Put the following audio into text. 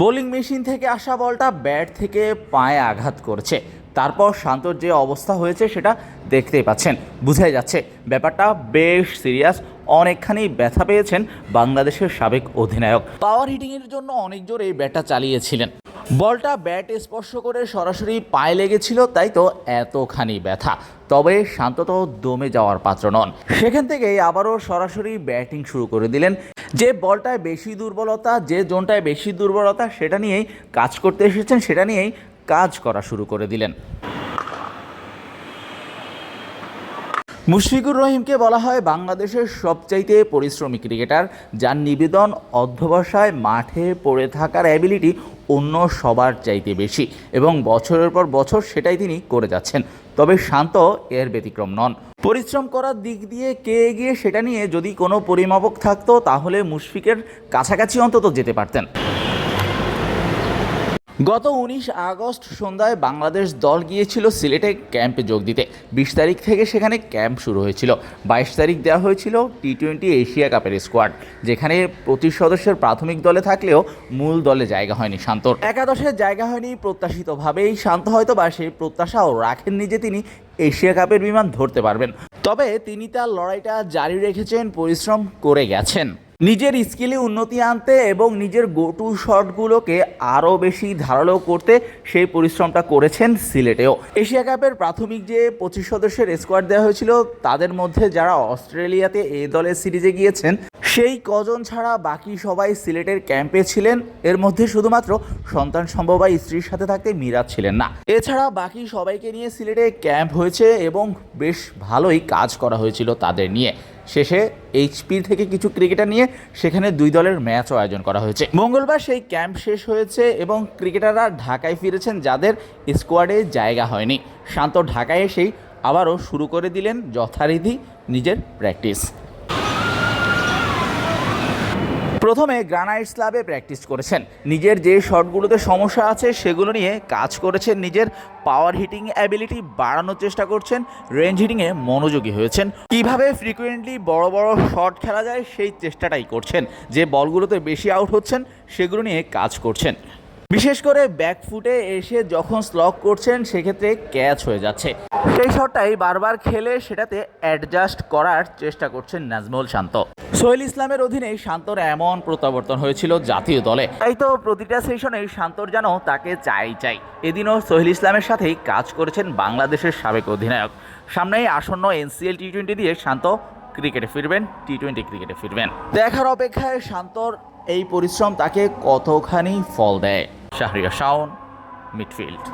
Bowling machine থেকে আসা বলটা ব্যাট থেকে পায়ে আঘাত করছে। তারপর শান্তর যে অবস্থা হয়েছে সেটা দেখতেই পাচ্ছেন। বুঝাই যাচ্ছে, ব্যাপারটা বেশ সিরিয়াস। অনেকখানি ব্যথা পেয়েছেন বাংলাদেশের সাবেক অধিনায়ক। পাওয়ার হিটিংয়ের জন্য অনেক জোরে ব্যাটটা চালিয়েছিলেন। বলটা ব্যাট স্পর্শ করে সরাসরি পায়ে লেগেছিল, তাই তো এতখানি ব্যথা। তবে শান্ত তো দমে যাওয়ার পাত্র নন। সেখান থেকেই আবারও সরাসরি ব্যাটিং শুরু করে দিলেন যে বলটায় বেশি দুর্বলতা, যে জোনটায় বেশি দুর্বলতা, সেটা নিয়েই কাজ করতে এসেছেন, সেটা নিয়েই কাজ করা শুরু করে দিলেন। মুশফিকুর রহিমকে বলা হয় বাংলাদেশের সবচাইতে পরিশ্রমী ক্রিকেটার, যার নিবেদন অধ্যবসায় মাঠে পড়ে থাকার অ্যাবিলিটি অন্য সবার চাইতে বেশি এবং বছরের পর বছর সেটাই তিনি করে যাচ্ছেন। তবে শান্ত এর ব্যতিক্রম নন। পরিশ্রম করার দিক দিয়ে কে এগিয়ে সেটা নিয়ে যদি কোনো পরিমাপক থাকতো, তাহলে মুশফিকের কাছাকাছি অন্তত যেতে পারতেন। গত উনিশ আগস্ট সন্ধ্যায় বাংলাদেশ দল গিয়েছিল সিলেটে ক্যাম্পে যোগ দিতে। বিশ তারিখ থেকে সেখানে ক্যাম্প শুরু হয়েছিল। বাইশ তারিখ দেওয়া হয়েছিল টি টোয়েন্টি এশিয়া কাপের স্কোয়াড, যেখানে প্রতি সদস্যের প্রাথমিক দলে থাকলেও মূল দলে জায়গা হয়নি শান্তর। একাদশের জায়গা হয়নি প্রত্যাশিতভাবেই শান্ত হয়তো বা সেই প্রত্যাশাও রাখেননি যে তিনি এশিয়া কাপের বিমান ধরতে পারবেন। তবে তিনি তার লড়াইটা জারি রেখেছেন, পরিশ্রম করে গেছেন। নিজের স্কিলে উন্নতি আনতে এবং নিজের গোটু শটগুলোকে আরও বেশি ধারালো করতে সেই পরিশ্রমটা করেছেন সিলেটেও। এশিয়া কাপের প্রাথমিক যে পঁচিশ সদস্যের স্কোয়াড দেওয়া হয়েছিল, তাদের মধ্যে যারা অস্ট্রেলিয়াতে এ দলের সিরিজে গিয়েছেন সেই কজন ছাড়া বাকি সবাই সিলেটের ক্যাম্পে ছিলেন? এর মধ্যে শুধুমাত্র সন্তান সম্ভব স্ত্রীর সাথে থাকতে মিরাজ ছিলেন না। এছাড়া বাকি সবাইকে নিয়ে সিলেটে ক্যাম্প হয়েছে এবং বেশ ভালোই কাজ করা হয়েছিল তাদের নিয়ে। শেষে এইচপি থেকে কিছু ক্রিকেটার নিয়ে সেখানে দুই দলের ম্যাচও আয়োজন করা হয়েছে। মঙ্গলবার সেই ক্যাম্প শেষ হয়েছে এবং ক্রিকেটাররা ঢাকায় ফিরেছেন যাদের স্কোয়াডে জায়গা হয়নি। শান্ত ঢাকায় এসেই আবারও শুরু করে দিলেন যথারীতি নিজের প্র্যাকটিস। প্রথমে গ্রানাইট ক্লাবে প্র্যাকটিস করেছেন। নিজের যে শটগুলোতে সমস্যা আছে, সেগুলো নিয়ে কাজ করেছেন। নিজের পাওয়ার হিটিং অ্যাবিলিটি বাড়ানোর চেষ্টা করছেন। রেঞ্জ হিটিংয়ে মনোযোগী হয়েছেন। কীভাবে ফ্রিকুয়েন্টলি বড় বড় শট খেলা যায়, সেই চেষ্টাটাই করছেন। যে বলগুলোতে বেশি আউট হচ্ছেন, সেগুলো নিয়ে কাজ করছেন। বিশেষ করে ব্যাকফুটে এসে যখন স্লক করছেন, সেক্ষেত্রে ক্যাচ হয়ে যাচ্ছে। সেই শটটাই বারবার খেলে সেটাতে অ্যাডজাস্ট করার চেষ্টা করছেন নাজমুল শান্ত। সোহেল ইসলামের অধীনে শান্তর এমন প্রত্যাবর্তন হয়েছিল জাতীয় দলে। তাই তো প্রতিটা সেশনেই শান্তর যেন তাকে চাই চাই। এদিনও সোহেল ইসলামের সাথেই কাজ করেছেন বাংলাদেশের সাবেক অধিনায়ক। সামনেই আসন্ন এনসিএল টি টোয়েন্টি দিয়ে শান্ত ক্রিকেটে ফিরবেন টি টোয়েন্টি ক্রিকেটে ফিরবেন। দেখার অপেক্ষায় শান্তর এই পরিশ্রম তাকে কতখানি ফল দেয়? শাহরিয়া শাওন মিডফিল্ড।